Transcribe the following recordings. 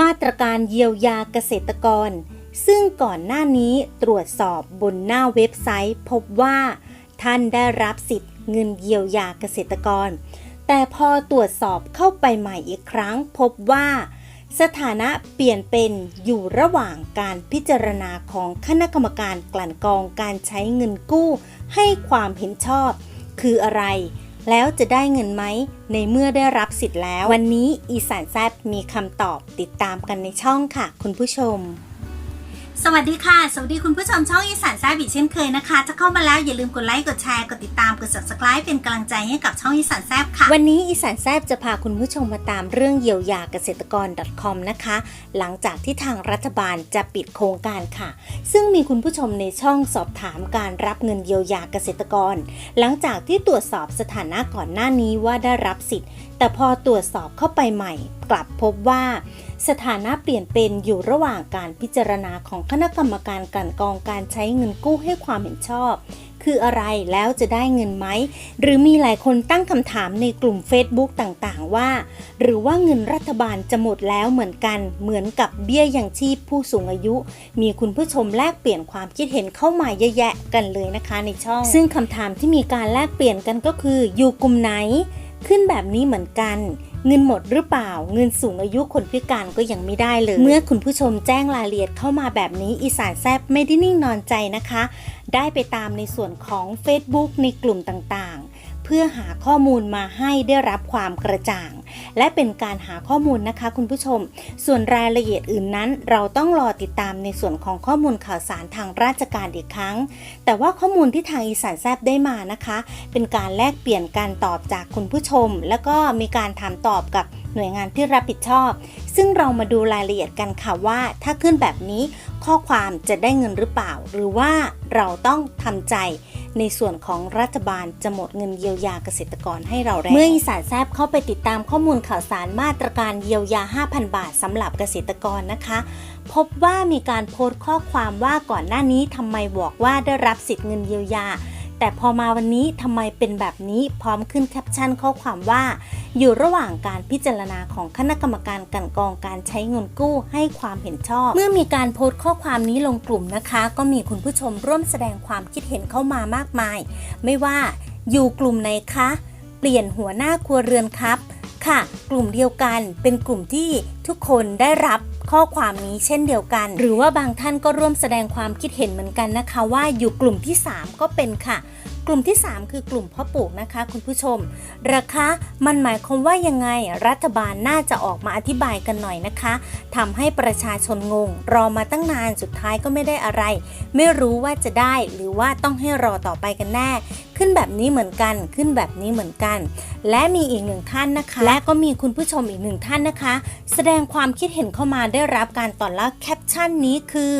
มาตรการเยียวยาเกษตรกร ซึ่งก่อนหน้านี้ตรวจสอบบนหน้าเว็บไซต์พบว่า ท่านได้รับสิทธิ์เงินเยียวยาเกษตรกร แต่พอตรวจสอบเข้าไปใหม่อีกครั้ง พบว่า สถานะเปลี่ยนเป็นอยู่ระหว่างการพิจารณาของคณะกรรมการกลั่นกรองการใช้เงินกู้ ให้ความเห็นชอบ คืออะไร แล้วจะได้เงินไหมในเมื่อได้รับสิทธิ์แล้ว วันนี้อีสานแซบมีคำตอบติดตามกันในช่องค่ะ คุณผู้ชม สวัสดีค่ะ สวัสดีคุณผู้ชมช่องอีสานแซ่บอีกเช่นเคยนะคะ ถ้าเข้ามาแล้วอย่าลืมกดไลค์ กดแชร์ กดติดตาม กด subscribe เป็นกำลังใจให้กับช่องอีสานแซ่บค่ะ วันนี้อีสานแซบจะพาคุณผู้ชมมาตามเรื่องเยียวยาเกษตรกร .com นะคะ หลังจากที่ทางรัฐบาลจะปิดโครงการค่ะ ซึ่งมีคุณผู้ชมในช่องสอบถามการรับเงินเยียวยาเกษตรกร หลังจากที่ตรวจสอบสถานะก่อนหน้านี้ว่าได้รับสิทธิ์ แต่พอตรวจสอบเข้าไปใหม่ กลับพบว่าสถานะเปลี่ยนเป็นอยู่ระหว่างการพิจารณาของคณะกรรมการกันกองการใช้เงินกู้ให้ความเห็นชอบ คืออะไรแล้วจะได้เงินไหม หรือมีหลายคนตั้งคำถามในกลุ่ม Facebook ต่างๆ ว่า หรือว่าเงินรัฐบาลจะหมดแล้วเหมือนกัน เหมือนกับเบี้ยยังชีพผู้สูงอายุ มีคุณผู้ชมแลกเปลี่ยนความคิดเห็นเข้ามาเยอะแยะกันเลยนะคะในช่อง ซึ่งคำถามที่มีการแลกเปลี่ยนกันก็คืออยู่กลุ่มไหน ขึ้นแบบนี้เหมือนกัน เงินหมดหรือเปล่า เงินสูงอายุคนพิการก็ยังไม่ได้เลย เมื่อคุณผู้ชมแจ้งรายละเอียดเข้ามาแบบนี้อีสานแซบไม่ได้นิ่งนอนใจนะคะ ได้ไปตามในส่วนของ Facebook ในกลุ่มต่างๆ เพื่อหาข้อมูลมาให้ได้รับความกระจ่าง และเป็นการหาข้อมูลนะคะคุณผู้ชม ส่วนรายละเอียดอื่นนั้น เราต้องรอติดตามในส่วนของข้อมูลข่าวสารทางราชการอีกครั้ง แต่ว่าข้อมูลที่ทางอีสานแซบได้มานะคะ เป็นการแลกเปลี่ยนการตอบจากคุณผู้ชม แล้วก็มีการถามตอบกับหน่วยงานที่รับผิดชอบ ซึ่งเรามาดูรายละเอียดกันค่ะว่า ถ้าขึ้นแบบนี้ข้อความจะได้เงินหรือเปล่า หรือว่าเราต้องทำใจ ในส่วนของรัฐบาลจะหมดเงินเยียวยาเกษตรกรให้เราแล้วเมื่ออีสานแซบเข้าไปติดตามข้อมูลข่าวสารมาตรการเยียวยา 5,000 บาทสำหรับเกษตรกรนะคะ พบว่ามีการโพสต์ข้อความว่าก่อนหน้านี้ทำไมบอกว่าได้รับสิทธิ์เงินเยียวยา แต่พอมาวันนี้ทำไมเป็นแบบนี้พร้อมขึ้นแคปชั่นข้อความว่า อยู่ระหว่างการพิจารณาของคณะกรรมการกันกองการใช้เงินกู้ให้ความเห็นชอบ เมื่อมีการโพสต์ข้อความนี้ลงกลุ่มนะคะ ก็มีคุณผู้ชมร่วมแสดงความคิดเห็นเข้ามามากมาย ไม่ว่าอยู่กลุ่มไหนคะ เปลี่ยนหัวหน้าครัวเรือนครับ ค่ะ กลุ่มเดียวกันเป็นกลุ่มที่ทุกคนได้รับ ข้อความนี้เช่นเดียวกัน หรือว่าบางท่านก็ร่วมแสดงความคิดเห็นเหมือนกันนะคะ ว่าอยู่กลุ่มที่ 3 ก็เป็นค่ะ กลุ่มที่ 3 คือกลุ่มพ่อปลูกนะคะ คุณผู้ชม ราคามันหมายความว่ายังไงรัฐบาลน่าจะออกมาอธิบายกันหน่อยนะคะทำให้ประชาชนงง รอมาตั้งนานสุดท้ายก็ไม่ได้อะไร ไม่รู้ว่าจะได้หรือว่าต้องให้รอต่อไปกันแน่ ขึ้นแบบนี้เหมือนกันขึ้นแบบนี้เหมือนกัน และมีอีกหนึ่งท่านนะคะ และก็มีคุณผู้ชมอีกหนึ่งท่านนะคะ แสดงความคิดเห็นเข้ามาได้รับการตอบรับแคปชั่นนี้คือ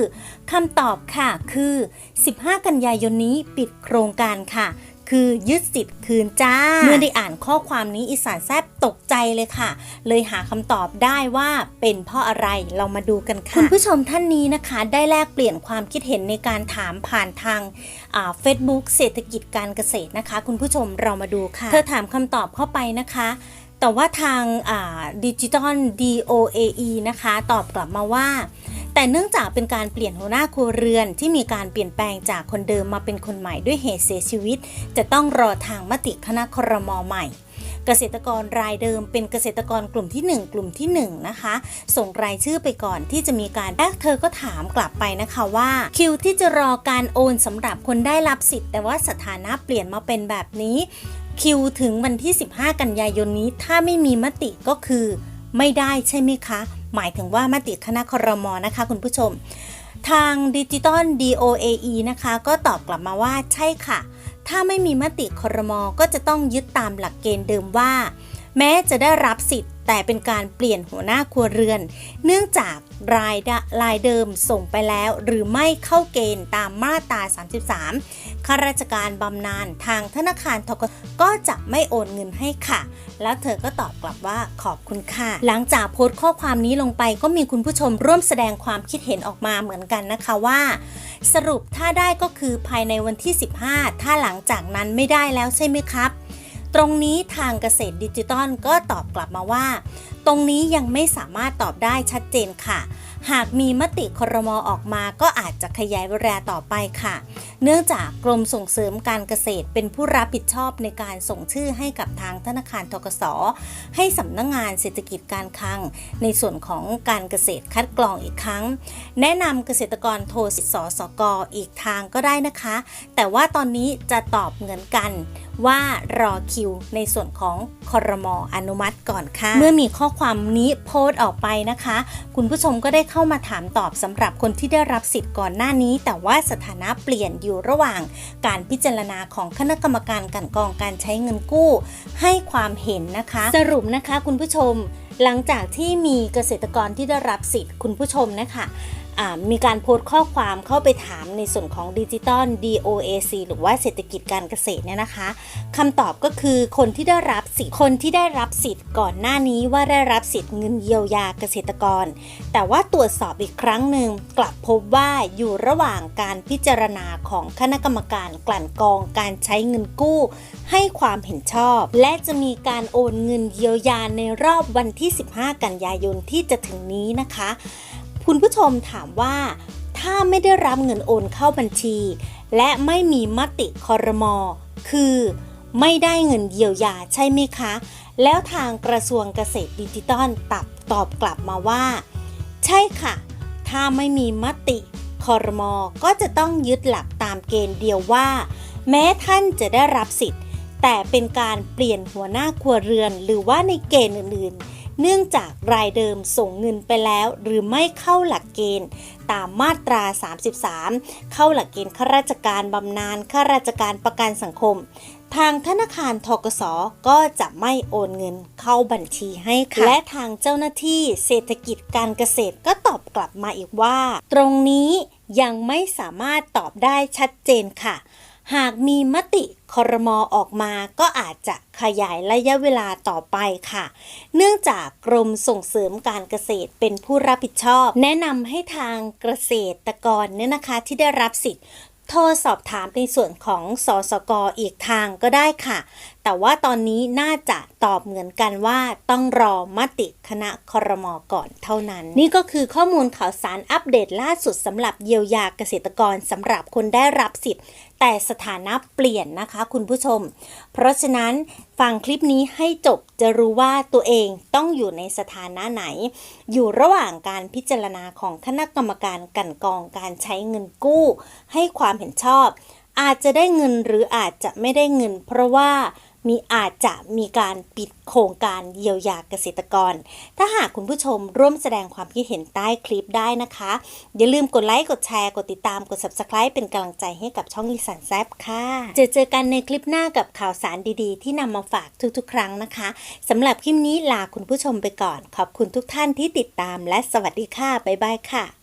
คำตอบค่ะคือ 15 กันยายนนี้ปิดโครงการค่ะ คือยึดสิทธิ์คืนจ้า เมื่อได้อ่านข้อความนี้อีสานแซบตกใจเลยค่ะ เลยหาคำตอบได้ว่าเป็นเพราะอะไรเรามาดูกันค่ะ คุณผู้ชมท่านนี้นะคะ ได้แลกเปลี่ยนความคิดเห็นในการถามผ่านทางเฟซบุ๊กเศรษฐกิจการเกษตรนะคะ คุณผู้ชมเรามาดูค่ะ เธอถามคำตอบเข้าไปนะคะ แต่ว่าทางดิจิตอล DOAE นะคะ ตอบกลับมาว่า แต่เนื่องจากเป็นการเปลี่ยนหัวหน้าครัวเรือนที่มีการเปลี่ยนแปลงจากคนเดิมมาเป็นคนใหม่ด้วยเหตุเสียชีวิต จะต้องรอทางมติคณะครมใหม่ เกษตรกรรายเดิมเป็นเกษตรกรกลุ่มที่ 1 กลุ่มที่ 1 นะคะ ส่งรายชื่อไปก่อนที่จะมีการแอคเธอก็ถามกลับไปนะคะว่า คิวที่จะรอการโอนสำหรับคนได้รับสิทธิ์ แต่ว่าสถานะเปลี่ยนมาเป็นแบบนี้ คิวถึงวันที่ 15 กันยายนนี้ ถ้าไม่มีมติก็คือ ไม่ได้ใช่ไหมคะ หมายถึงว่ามติคณะครมนะคะ คุณผู้ชม ทางดิจิตอล DOAE นะคะ ก็ตอบกลับมาว่าใช่ค่ะ ถ้าไม่มีมติครมก็จะต้องยึดตามหลักเกณฑ์เดิมว่า แม้จะได้รับสิทธิ์ แต่เป็นการเปลี่ยนหัวหน้าครัวเรือน เนื่องจากรายรายเดิมส่งไปแล้ว หรือไม่เข้าเกณฑ์ตามมาตรา 33 ข้าราชการบำนาญทางธนาคารทกก็จะไม่โอนเงินให้ค่ะ แล้วเธอก็ตอบกลับว่าขอบคุณค่ะ หลังจากโพสต์ข้อความนี้ลงไปก็มีคุณผู้ชมร่วมแสดงความคิดเห็นออกมาเหมือนกันนะคะว่า สรุปถ้าได้ก็คือภายในวันที่ 15 ถ้าหลังจากนั้นไม่ได้แล้วใช่ไหมครับ ตรงนี้ทางเกษตรดิจิตอลก็ตอบกลับมาว่า ตรงนี้ยังไม่สามารถตอบได้ชัดเจนค่ะ หากมีมติครมออกมาก็อาจจะขยายเวลาต่อไปค่ะ เนื่องจากกรมส่งเสริมการเกษตรเป็นผู้รับผิดชอบในการส่งชื่อให้กับทางธนาคารทกส ให้สำนักงงานเศรษฐกิจการคลัง ในส่วนของการเกษตรคัดกรองอีกครั้ง แนะนำเกษตรกรโทรสิสสกอีกทางก็ได้นะคะ แต่ว่าตอนนี้จะตอบเหมือนกันว่ารอคิวในส่วนของคอรมออนุมัติก่อนค่ะ เมื่อมีข้อความนี้โพสต์ออกไปนะคะ คุณผู้ชมก็ได้เข้ามาถามตอบสำหรับคนที่ได้รับสิทธิ์ก่อนหน้านี้ แต่ว่าสถานะเปลี่ยนอยู่ระหว่าง การพิจารณาของคณะกรรมการกันกองการใช้เงินกู้ ให้ความเห็นนะคะ สรุปนะคะคุณผู้ชม หลังจากที่มีเกษตรกรที่ได้รับสิทธิ์คุณผู้ชมนะคะ มีการโพสต์ข้อความเข้าไปถามในส่วนของดิจิตอล DOAC หรือว่าเศรษฐกิจการเกษตรเนี่ยนะคะคำตอบก็คือคนที่ได้รับสิทธิ์คนที่ได้รับสิทธิ์ก่อนหน้านี้ว่าได้รับสิทธิ์เงินเยียวยาเกษตรกร แต่ว่าตรวจสอบอีกครั้งหนึ่งกลับพบว่าอยู่ระหว่างการพิจารณาของคณะกรรมการกลั่นกรองการใช้เงินกู้ ให้ความเห็นชอบ และจะมีการโอนเงินเยียวยาในรอบวันที่ 15 กันยายนที่จะถึงนี้นะคะ คุณผู้ชมถามว่า ถ้าไม่ได้รับเงินโอนเข้าบัญชี และไม่มีมติคอรมอคือ ไม่ได้เงินเยียวยาใช่ไหมคะ แล้วทางกระทรวงเกษตรดิจิตอลตับตอบกลับมาว่า ใช่ค่ะ ถ้าไม่มีมติคอรมอก็จะต้องยึดหลักตามเกณฑ์เดียวว่า แม้ท่านจะได้รับสิทธิ์ แต่เป็นการเปลี่ยนหัวหน้าครัวเรือน หรือว่าในเกณฑ์อื่นๆ เนื่องจากรายเดิมส่งเงินไปแล้วหรือไม่เข้าหลักเกณฑ์ ตามมาตรา 33 เข้าหลักเกณฑ์ข้าราชการบำนาญข้าราชการประกันสังคม ทางธนาคารทกสก็จะไม่โอนเงินเข้าบัญชีให้ค่ะและทางเจ้าหน้าที่เศรษฐกิจการเกษตรก็ตอบกลับมาอีกว่า ตรงนี้ยังไม่สามารถตอบได้ชัดเจนค่ะ หากมีมติคอรมอออกมาก็อาจจะขยายระยะเวลาต่อไปค่ะ เนื่องจากกรมส่งเสริมการเกษตรเป็นผู้รับผิดชอบ แนะนำให้ทางเกษตรกรเนี่ยนะคะที่ได้รับสิทธิ์โทรสอบถามในส่วนของสสกอีกทางก็ได้ค่ะแต่ว่าตอนนี้น่าจะตอบเหมือนกันว่าต้องรอมติคณะคอรมอก่อนเท่านั้น นี่ก็คือข้อมูลข่าวสารอัปเดตล่าสุดสำหรับเยียวยาเกษตรกรสำหรับคนได้รับสิทธิ์แต่สถานะเปลี่ยนนะคะคุณผู้ชม เพราะฉะนั้นฟังคลิปนี้ให้จบจะรู้ว่าตัวเองต้องอยู่ในสถานะไหน อยู่ระหว่างการพิจารณาของคณะกรรมการกันกองการใช้เงินกู้ ให้ความเห็นชอบ อาจจะได้เงินหรืออาจจะไม่ได้เงิน เพราะว่า มีอาจจะมีการปิดโครงการเยียวยาเกษตรกร ถ้าหากคุณผู้ชมร่วมแสดงความคิดเห็นใต้คลิปได้นะคะ อย่าลืมกดไลค์ กดแชร์ กดติดตาม กด subscribe เป็นกำลังใจให้กับช่องอีสานแซบค่ะ เจอเจอกันในคลิปหน้ากับข่าวสารดีๆ ที่นำมาฝากทุกๆ ครั้งนะคะสำหรับคลิปนี้ลาคุณผู้ชมไปก่อน ขอบคุณทุกท่านที่ติดตามและสวัสดีค่ะบ๊ายบายค่ะ